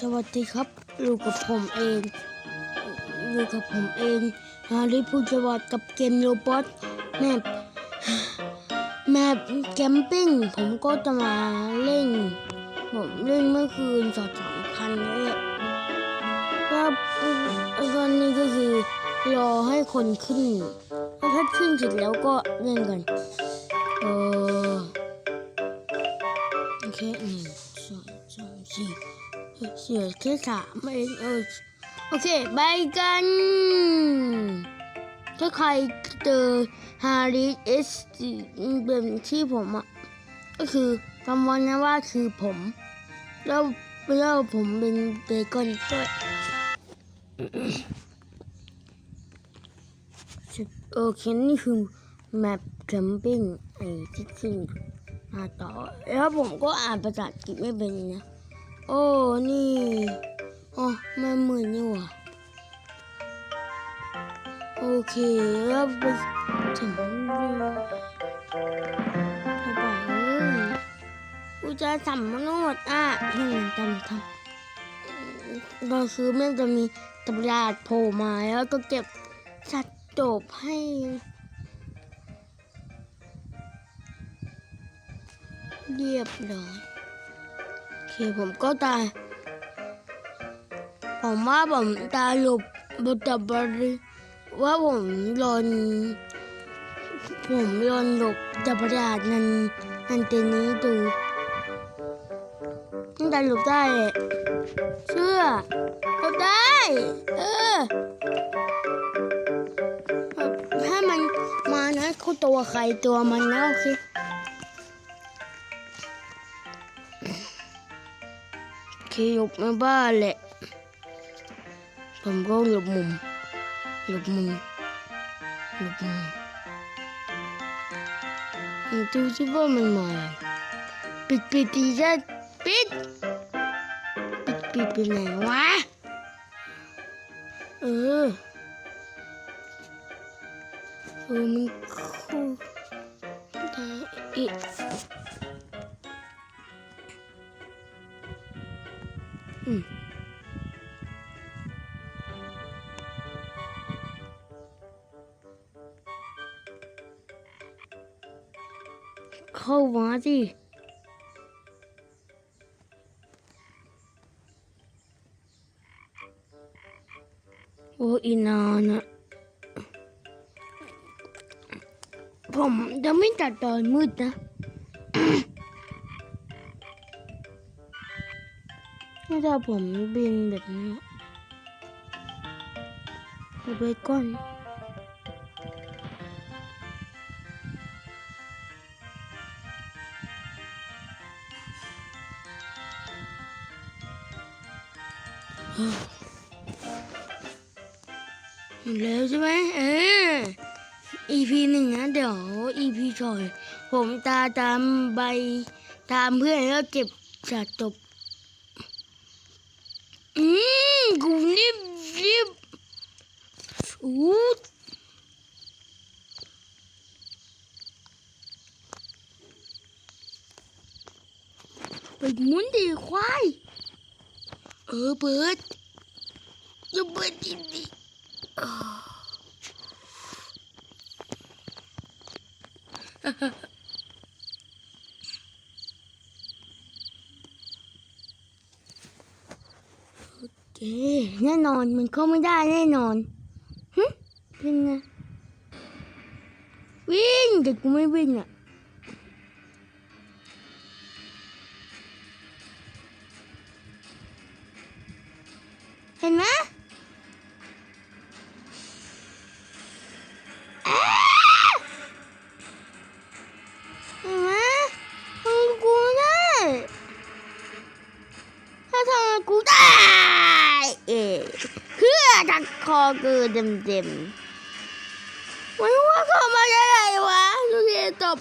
สวัสดีครับอยู่กับผมเองอยู่กับผมเองฮาริพูดสวัสดิ์กับเกมโรบอทแมปแมปแคมปิ้งผมก็จะมาเล่น ผมเล่นเมื่อคืนสอดสองพันเลยก็ตอนนี้ก็คือรอให้คนขึ้นแล้วถ้าขึ้นเสร็จแล้วก็เล่นกันเออโอเคหนึ่งสองสามสี่ เสียแค่สามเองเออโอเคไปกัน ถ้าใครเจอฮาริเอสเป็นที่ผมอะ ก็คือคำวันนะว่าคือผม แล้วแล้วผมเป็นเบคอนด้วยโอเคนี่คือแมปแคมปิ้งไอ้ที่ขึ้นหน้าต่อ แล้วผมก็อ่านภาษาอังกฤษไม่เป็นนะ โอ้ นี่อ๋อไม่เหมือนนี่หว่าโอเคแล้วไปถึงเข้าไปเลยกูจะสำรวจอะอืมทำทำก็คือแม่งจะมีตำราโผล่มาแล้วก็เก็บสัตว์จบให้เรียบร้อย เคผมก็ตาย ผมว่าผมตายหลบบุตรบริว่าผมโดนผมโดนหลบจับประหลาดนันนันเตนี้ดูตั้งแต่หลบได้เลยเชื่อหลบได้ เออถ้ามันมานะเขาตัวใครตัวมันนะโอเค โอเคหลบในบ้านแหละ ผมก็หลบมุม หลบมุม หลบมุมดูสิว่ามันมาปิดปิดดีจะปิด ปิดปิดไปไหนวะ เออ เออมันคู่ได้อีก เข้ามาสิโอ้อีนานอะผมจะไม่ตัดตอนมืดนะ ถ้าผมบินแบบนี้เอาไปก่อนหมดแล้วใช่ไหมเออ EP หนึ่งนะเดี๋ยว EP สองผมตาตามใบ ตามเพื่อนแล้วเก็บจัดจบ อืมกูรีบรีบ อู้เปิดมุนดีควาย เออเปิดอย่าเปิดดิดิเออเจ๊แน่นอนมันเข้าไม่ได้แน่นอน เป็นไงวิ่งแต่กูไม่วิ่งอะเห็นไหมกูได้เออเพื่อทักคอกูเต็มเต็มๆ มันว่าเข้ามาได้ไงวะดูสิตบ